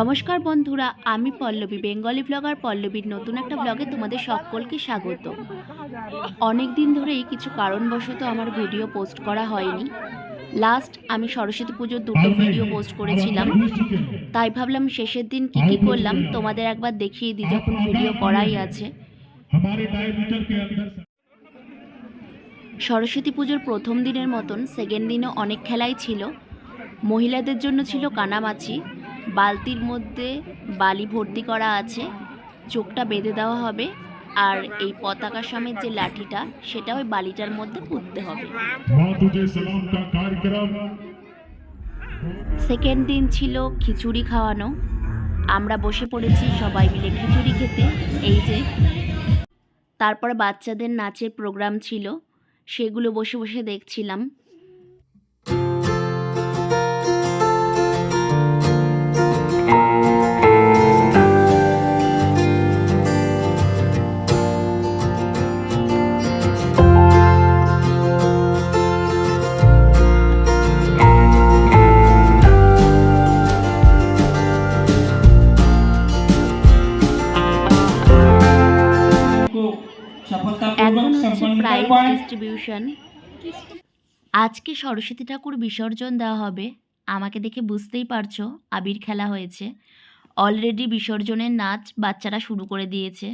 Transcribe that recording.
নমস্কার বন্ধুরা আমি পল্লবী বেঙ্গলি ব্লগার পল্লবীর নতুন একটা ব্লগে তোমাদের সকলকে স্বাগত। অনেক দিন ধরেই কিছু কারণবশত আমার ভিডিও পোস্ট করা হয়নি। লাস্ট আমি সরস্বতী পুজোর দুটো ভিডিও পোস্ট করেছিলাম। তাই ভাবলাম শেষের দিন কি কি করলাম তোমাদের একবার দেখিয়ে দিই যখন ভিডিও করাই আছে। সরস্বতী পুজোর প্রথম দিনের মতন সেকেন্ড দিনও অনেক খেলাই ছিল। মহিলাদের জন্য ছিল কানামাছি। বালতির মধ্যে বালি ভর্তি করা আছে, চোখটা বেঁধে দেওয়া হবে, আর এই পতাকা সমেত যে লাঠিটা, সেটা ওই বালিটার মধ্যে পুঁততে হবে। সেকেন্ড দিন ছিল খিচুড়ি খাওয়ানো। আমরা বসে পড়েছি সবাই মিলে খিচুড়ি খেতে। এই যে, তারপরে বাচ্চাদের নাচের প্রোগ্রাম ছিল, সেগুলো বসে বসে দেখছিলাম। এখন হচ্ছে ডিস্ট্রিবিউশন আজকে সরস্বতী ঠাকুর বিসর্জন দেওয়া হবে। আমাকে দেখে বুঝতেই পারছ আবির খেলা হয়েছে। অলরেডি বিসর্জনের নাচ বাচ্চারা শুরু করে দিয়েছে।